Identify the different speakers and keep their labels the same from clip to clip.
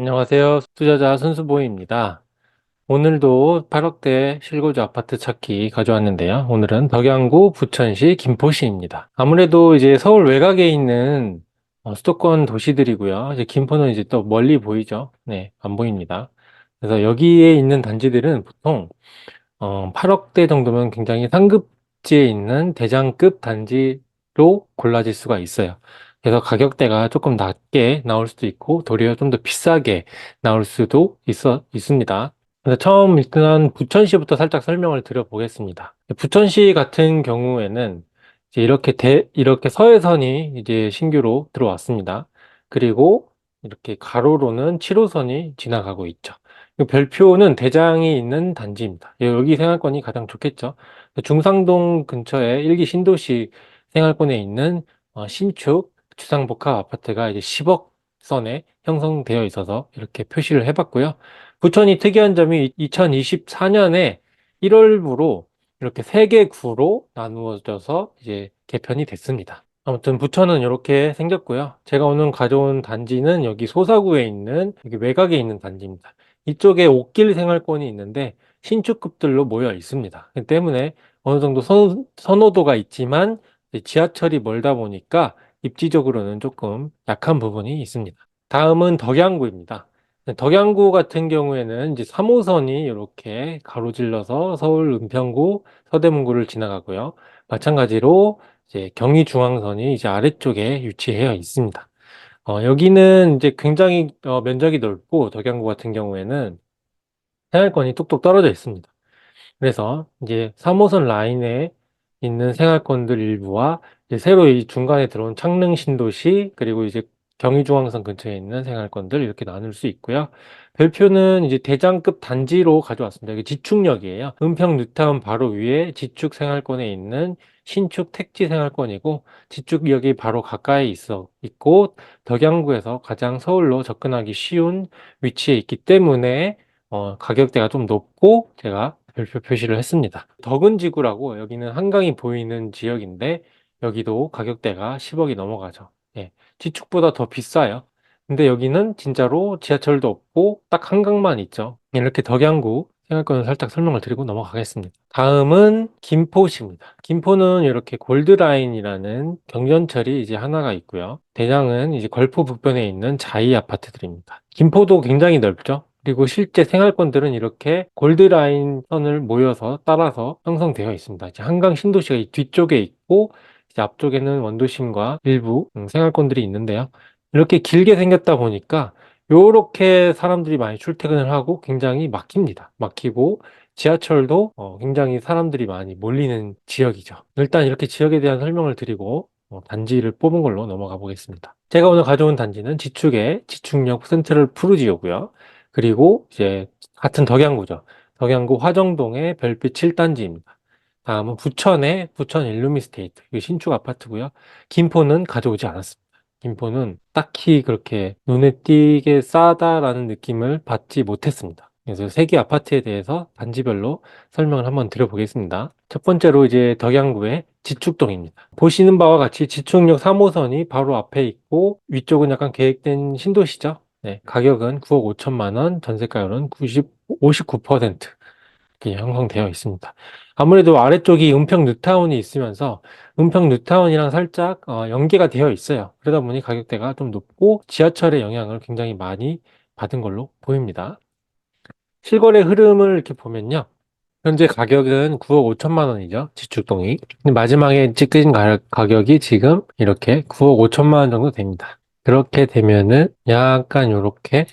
Speaker 1: 안녕하세요. 투자자 손수보입니다. 오늘도 8억대 실거주 아파트 찾기 가져왔는데요. 오늘은 덕양구 부천시 김포시입니다. 아무래도 이제 서울 외곽에 있는 어, 수도권 도시들이고요. 이제 김포는 이제 또 멀리 보이죠. 네, 안 보입니다. 그래서 여기에 있는 단지들은 보통 어, 8억대 정도면 굉장히 상급지에 있는 대장급 단지로 골라질 수가 있어요. 그래서 가격대가 조금 낮게 나올 수도 있고 도리어 좀 더 비싸게 나올 수도 있어, 있습니다. 그래서 처음 일단 부천시부터 살짝 설명을 드려보겠습니다. 부천시 같은 경우에는 이제 이렇게 대, 이렇게 서해선이 이제 신규로 들어왔습니다. 그리고 이렇게 가로로는 7호선이 지나가고 있죠. 그 별표는 대장이 있는 단지입니다. 예, 여기 생활권이 가장 좋겠죠. 중상동 근처에 일기 신도시 생활권에 있는 어, 신축 주상복합 아파트가 이제 10억 선에 형성되어 있어서 이렇게 표시를 해봤고요. 부천이 특이한 점이 2024년에 1월부로 이렇게 세 개 구로 나누어져서 이제 개편이 됐습니다. 아무튼 부천은 이렇게 생겼고요. 제가 오늘 가져온 단지는 여기 소사구에 있는 여기 외곽에 있는 단지입니다. 이쪽에 옥길 생활권이 있는데 신축급들로 모여 있습니다. 그 때문에 어느 정도 선, 선호도가 있지만 지하철이 멀다 보니까 입지적으로는 조금 약한 부분이 있습니다. 다음은 덕양구입니다. 덕양구 같은 경우에는 이제 3호선이 이렇게 가로질러서 서울 은평구, 서대문구를 지나가고요. 마찬가지로 이제 경의중앙선이 이제 아래쪽에 위치해 있습니다. 어, 여기는 이제 굉장히 어, 면적이 넓고 덕양구 같은 경우에는 생활권이 뚝뚝 떨어져 있습니다. 그래서 이제 3호선 라인에 있는 생활권들 일부와 이제 새로 이 중간에 들어온 창릉 신도시 그리고 이제 경의중앙선 근처에 있는 생활권들 이렇게 나눌 수 있고요. 별표는 이제 대장급 단지로 가져왔습니다. 이게 지축역이에요. 은평 뉴타운 바로 위에 지축 생활권에 있는 신축 택지 생활권이고 지축역이 바로 가까이 있어 있고 덕양구에서 가장 서울로 접근하기 쉬운 위치에 있기 때문에 어, 가격대가 좀 높고 제가 별표 표시를 했습니다. 덕은지구라고 여기는 한강이 보이는 지역인데 여기도 가격대가 10억이 넘어가죠. 예, 지축보다 더 비싸요. 근데 여기는 진짜로 지하철도 없고 딱 한강만 있죠. 이렇게 덕양구 생활권을 살짝 설명을 드리고 넘어가겠습니다. 다음은 김포시입니다. 김포는 이렇게 골드라인이라는 경전철이 이제 하나가 있고요. 대장은 이제 걸포 북변에 있는 자이 아파트들입니다. 김포도 굉장히 넓죠. 그리고 실제 생활권들은 이렇게 골드라인 선을 모여서 따라서 형성되어 있습니다. 이제 한강 신도시가 이 뒤쪽에 있고 이제 앞쪽에는 원도심과 일부 음, 생활권들이 있는데요. 이렇게 길게 생겼다 보니까 요렇게 사람들이 많이 출퇴근을 하고 굉장히 막힙니다. 막히고 지하철도 어, 굉장히 사람들이 많이 몰리는 지역이죠. 일단 이렇게 지역에 대한 설명을 드리고 어, 단지를 뽑은 걸로 넘어가 보겠습니다. 제가 오늘 가져온 단지는 지축의 지축역 센트럴 푸르지오고요. 그리고 이제 같은 덕양구죠. 덕양구 화정동의 별빛 7단지입니다. 다음은 부천의 부천 일루미스테이트. 이게 신축 아파트고요. 김포는 가져오지 않았습니다. 김포는 딱히 그렇게 눈에 띄게 싸다라는 느낌을 받지 못했습니다. 그래서 세 개 아파트에 대해서 단지별로 설명을 한번 드려보겠습니다. 첫 번째로 이제 덕양구의 지축동입니다. 보시는 바와 같이 지축역 3호선이 바로 앞에 있고 위쪽은 약간 계획된 신도시죠. 네, 가격은 9억 5천만 원, 전세가율은 90, 59% 이렇게 형성되어 있습니다. 아무래도 아래쪽이 은평 뉴타운이 있으면서 은평 뉴타운이랑 살짝 어, 연계가 되어 있어요. 그러다 보니 가격대가 좀 높고 지하철의 영향을 굉장히 많이 받은 걸로 보입니다. 실거래 흐름을 이렇게 보면요. 현재 가격은 9억 5천만 원이죠. 지축동이. 마지막에 가, 가격이 지금 이렇게 9억 5천만 원 정도 됩니다. 그렇게 되면은 약간 이렇게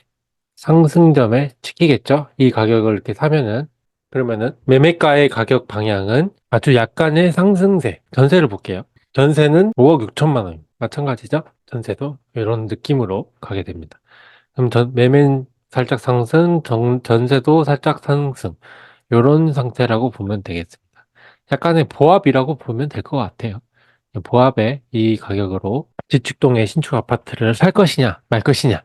Speaker 1: 상승점에 찍히겠죠. 이 가격을 이렇게 사면은 그러면은 매매가의 가격 방향은 아주 약간의 상승세. 전세를 볼게요. 전세는 5억 6천만 원. 마찬가지죠. 전세도 이런 느낌으로 가게 됩니다. 그럼 전, 매매는 살짝 상승, 전, 전세도 살짝 상승. 이런 상태라고 보면 되겠습니다. 약간의 보합이라고 보면 될 것 같아요. 보합의 이 가격으로 지축동의 신축 아파트를 살 것이냐, 말 것이냐,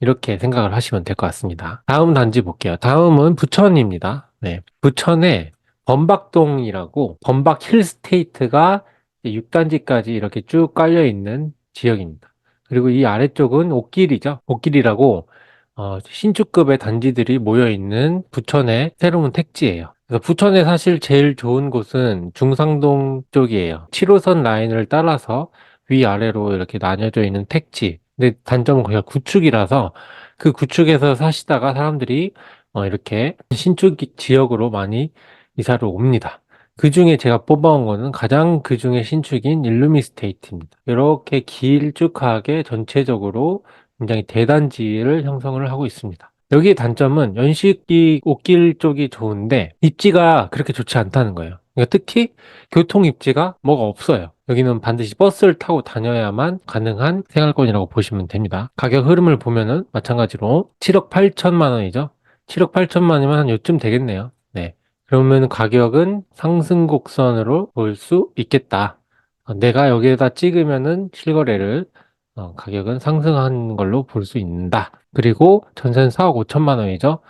Speaker 1: 이렇게 생각을 하시면 될 것 같습니다. 다음 단지 볼게요. 다음은 부천입니다. 네. 부천에 범박동이라고 범박 힐스테이트가 6단지까지 이렇게 쭉 깔려 있는 지역입니다. 그리고 이 아래쪽은 옥길이죠. 옥길이라고 어, 신축급의 단지들이 모여 있는 부천의 새로운 택지예요. 부천에 사실 제일 좋은 곳은 중상동 쪽이에요. 7호선 라인을 따라서 위아래로 이렇게 나뉘어져 있는 택지. 근데 단점은 거기가 구축이라서 그 구축에서 사시다가 사람들이 어, 이렇게 신축 지역으로 많이 이사를 옵니다. 그 중에 제가 뽑아온 거는 가장 그 중에 신축인 일루미스테이트입니다. 이렇게 길쭉하게 전체적으로 굉장히 대단지를 형성을 하고 있습니다. 여기의 단점은 연식이 옷길 쪽이 좋은데 입지가 그렇게 좋지 않다는 거예요. 그러니까 특히 교통 입지가 뭐가 없어요. 여기는 반드시 버스를 타고 다녀야만 가능한 생활권이라고 보시면 됩니다. 가격 흐름을 보면은 마찬가지로 7억 8천만 원이죠. 7억 8천만 원이면 한 요쯤 되겠네요. 네. 그러면 가격은 상승 곡선으로 볼 수 있겠다. 어, 내가 여기에다 찍으면은 실거래를 어, 가격은 상승한 걸로 볼 수 있다. 그리고 전세는 4억 5천만 원이죠.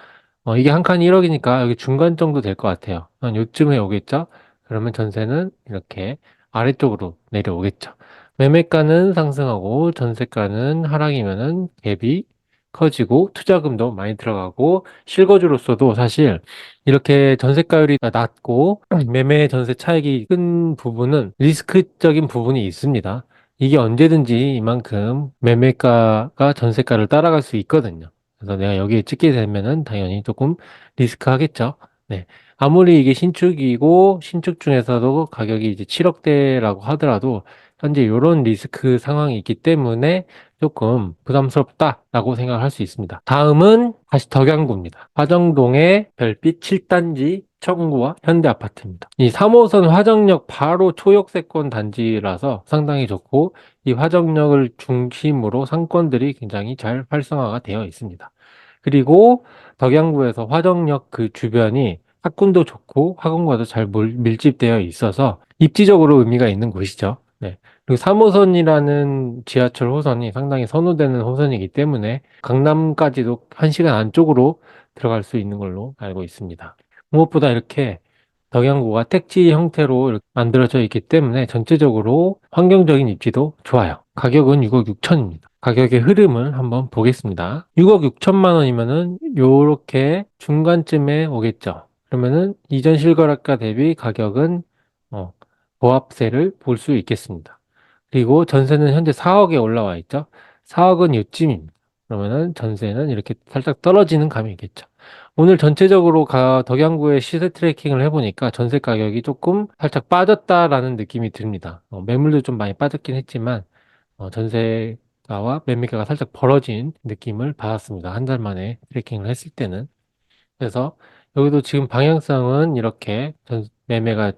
Speaker 1: 어, 이게 한 칸이 1억이니까 여기 중간 정도 될 것 같아요. 한 요쯤에 오겠죠? 그러면 전세는 이렇게 아래쪽으로 내려오겠죠. 매매가는 상승하고 전세가는 하락이면은 갭이 커지고 투자금도 많이 들어가고 실거주로서도 사실 이렇게 전세가율이 낮고 매매 전세 차익이 큰 부분은 리스크적인 부분이 있습니다. 이게 언제든지 이만큼 매매가가 전세가를 따라갈 수 있거든요. 그래서 내가 여기에 찍게 되면은 당연히 조금 리스크 하겠죠. 네. 아무리 이게 신축이고 신축 중에서도 가격이 이제 7억대라고 하더라도 현재 이런 리스크 상황이 있기 때문에 조금 부담스럽다라고 생각할 수 있습니다. 다음은 다시 덕양구입니다. 화정동의 별빛 7단지 청구와 현대 아파트입니다. 이 3호선 화정역 바로 초역세권 단지라서 상당히 좋고 이 화정역을 중심으로 상권들이 굉장히 잘 활성화가 되어 있습니다. 그리고 덕양구에서 화정역 그 주변이 학군도 좋고 학원과도 잘 밀집되어 있어서 입지적으로 의미가 있는 곳이죠. 네. 그리고 3호선이라는 지하철 호선이 상당히 선호되는 호선이기 때문에 강남까지도 1시간 안쪽으로 들어갈 수 있는 걸로 알고 있습니다. 무엇보다 이렇게 덕양구가 택지 형태로 만들어져 있기 때문에 전체적으로 환경적인 입지도 좋아요. 가격은 6억 6천입니다. 가격의 흐름을 한번 보겠습니다. 6억 6천만 원이면은 요렇게 중간쯤에 오겠죠. 그러면은 이전 실거래가 대비 가격은 어, 보합세를 볼 수 있겠습니다. 그리고 전세는 현재 4억에 올라와 있죠. 4억은 요쯤입니다. 그러면은 전세는 이렇게 살짝 떨어지는 감이 있겠죠. 오늘 전체적으로 가 덕양구의 시세 트래킹을 해보니까 전세 가격이 조금 살짝 빠졌다라는 느낌이 듭니다. 어, 매물도 좀 많이 빠졌긴 했지만 어, 전세가와 매매가가 살짝 벌어진 느낌을 받았습니다. 한 달 만에 트래킹을 했을 때는. 그래서 여기도 지금 방향성은 이렇게 전, 매매가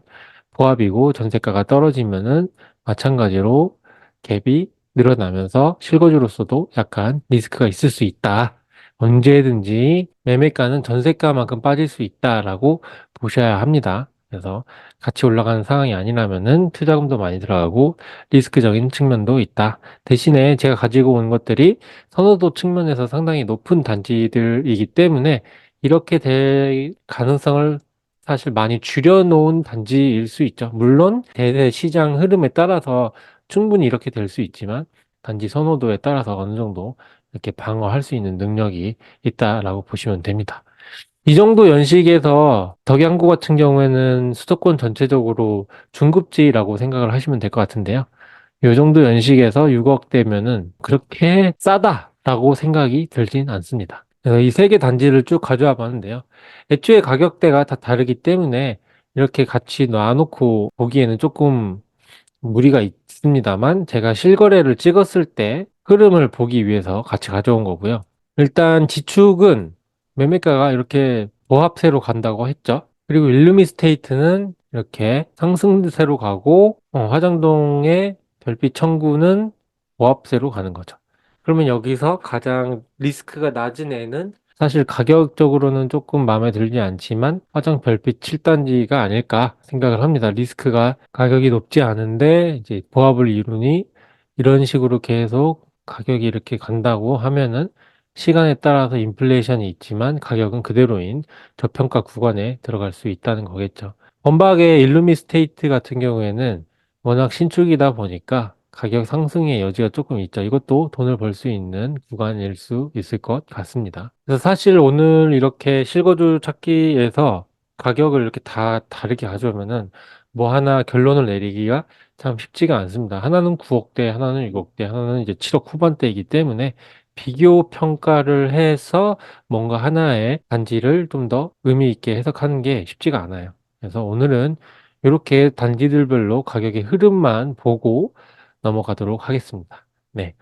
Speaker 1: 보합이고 전세가가 떨어지면은 마찬가지로 갭이 늘어나면서 실거주로서도 약간 리스크가 있을 수 있다. 언제든지 매매가는 전세가만큼 빠질 수 있다라고 보셔야 합니다. 그래서 같이 올라가는 상황이 아니라면은 투자금도 많이 들어가고 리스크적인 측면도 있다. 대신에 제가 가지고 온 것들이 선호도 측면에서 상당히 높은 단지들이기 때문에 이렇게 될 가능성을 사실 많이 줄여놓은 단지일 수 있죠. 물론 대대 시장 흐름에 따라서 충분히 이렇게 될 수 있지만 단지 선호도에 따라서 어느 정도 이렇게 방어할 수 있는 능력이 있다라고 보시면 됩니다. 이 정도 연식에서 덕양구 같은 경우에는 수도권 전체적으로 중급지라고 생각을 하시면 될 것 같은데요. 이 정도 연식에서 6억대면은 그렇게 싸다라고 생각이 들진 않습니다. 이 세 개 단지를 쭉 가져와 봤는데요. 애초에 가격대가 다 다르기 때문에 이렇게 같이 놔놓고 보기에는 조금 무리가 있 습니다만 제가 실거래를 찍었을 때 흐름을 보기 위해서 같이 가져온 거고요. 일단 지축은 매매가가 이렇게 보합세로 간다고 했죠. 그리고 일루미스테이트는 이렇게 상승세로 가고 어, 화장동의 별빛 청구는 보합세로 가는 거죠. 그러면 여기서 가장 리스크가 낮은 애는 사실 가격적으로는 조금 마음에 들지 않지만 화장 별빛 7단지가 아닐까 생각을 합니다. 리스크가 가격이 높지 않은데 이제 보합을 이루니 이런 식으로 계속 가격이 이렇게 간다고 하면은 시간에 따라서 인플레이션이 있지만 가격은 그대로인 저평가 구간에 들어갈 수 있다는 거겠죠. 범박의 일루미 스테이트 같은 경우에는 워낙 신축이다 보니까 가격 상승의 여지가 조금 있죠. 이것도 돈을 벌 수 있는 구간일 수 있을 것 같습니다. 그래서 사실 오늘 이렇게 실거주 찾기에서 가격을 이렇게 다 다르게 가져오면은 뭐 하나 결론을 내리기가 참 쉽지가 않습니다. 하나는 9억대, 하나는 6억대, 하나는 이제 7억 후반대이기 때문에 비교 평가를 해서 뭔가 하나의 단지를 좀 더 의미 있게 해석하는 게 쉽지가 않아요. 그래서 오늘은 이렇게 단지들별로 가격의 흐름만 보고 넘어가도록 하겠습니다. 네.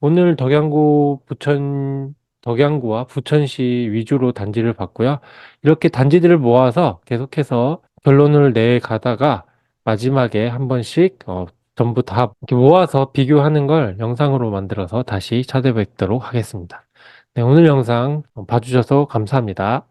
Speaker 1: 오늘 덕양구 부천 덕양구와 부천시 위주로 단지를 봤고요. 이렇게 단지들을 모아서 계속해서 결론을 내 가다가 마지막에 한 번씩 어, 전부 다 모아서 비교하는 걸 영상으로 만들어서 다시 찾아뵙도록 하겠습니다. 네, 오늘 영상 봐주셔서 감사합니다.